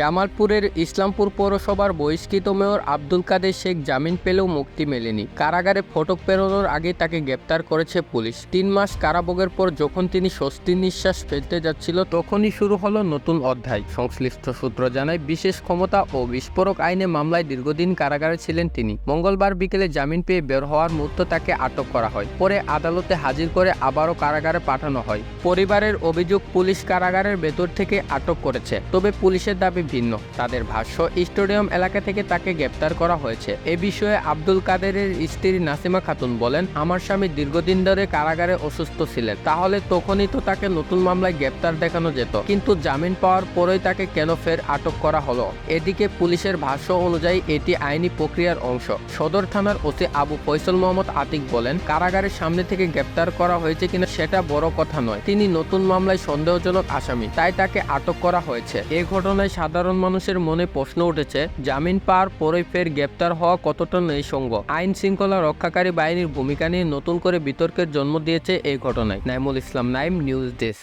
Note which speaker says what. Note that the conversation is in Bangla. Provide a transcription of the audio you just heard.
Speaker 1: জামালপুরের ইসলামপুর পৌরসভার বহিষ্কৃত মেয়র আব্দুল কাদের শেখ জামিন পেলেও মুক্তি মেলেনি। কারাগারে ফটক পেরোনোর আগে তাকে গ্রেপ্তার করেছে পুলিশ। তিন মাস কারাভোগের পর যখন তিনি স্বস্তির নিঃশ্বাস ফেলতে যাচ্ছিল, তখনই শুরু হলো নতুন অধ্যায়। সংশ্লিষ্ট সূত্র জানায়, বিশেষ ক্ষমতা ও বিস্ফোরক আইনে মামলায় দীর্ঘদিন কারাগারে ছিলেন তিনি। মঙ্গলবার বিকেলে জামিন পেয়ে বের হওয়ার মুহূর্তে তাকে আটক করা হয়। পরে আদালতে হাজির করে আবারও কারাগারে পাঠানো হয়। পরিবারের অভিযোগ পুলিশ কারাগারের ভেতর থেকে আটক করেছে। তবে পুলিশের দাবি ভিন্ন। তাদের ভাষ্য, স্টেডিয়াম এলাকা থেকে তাকে গ্রেপ্তার করা হয়েছে। এ বিষয়ে আব্দুল কাদেরের স্ত্রী নাসিমা খাতুন বলেন, আমার স্বামী দীর্ঘদিন ধরে কারাগারে অসুস্থ ছিলেন। তাহলে তখনই তো তাকে নতুন মামলায় গ্রেপ্তার দেখানো যেত। কিন্তু জামিন পাওয়ার পরেই তাকে কেন ফের আটক করা হলো? এদিকে পুলিশের ভাষ্য অনুযায়ী এটি আইনি প্রক্রিয়ার অংশ। সদর থানার ওসি আবু ফয়সল মোহাম্মদ আতিক বলেন কারাগারের সামনে থেকে গ্রেপ্তার করা হয়েছে কিনা সেটা বড় কথা নয়। তিনি নতুন মামলায় সন্দেহজনক আসামি, তাই তাকে আটক করা হয়েছে। এ ঘটনায় সাধারণ মানুষের মনে প্রশ্ন উঠেছে, জামিন পাওয়ার পরে ফের গ্রেপ্তার হওয়া কতটা নৈসঙ্গ? আইন শৃঙ্খলা রক্ষাকারী বাহিনীর ভূমিকা নিয়ে নতুন করে বিতর্কের জন্ম দিয়েছে এই ঘটনায়। Naimul Islam, Naim news desk.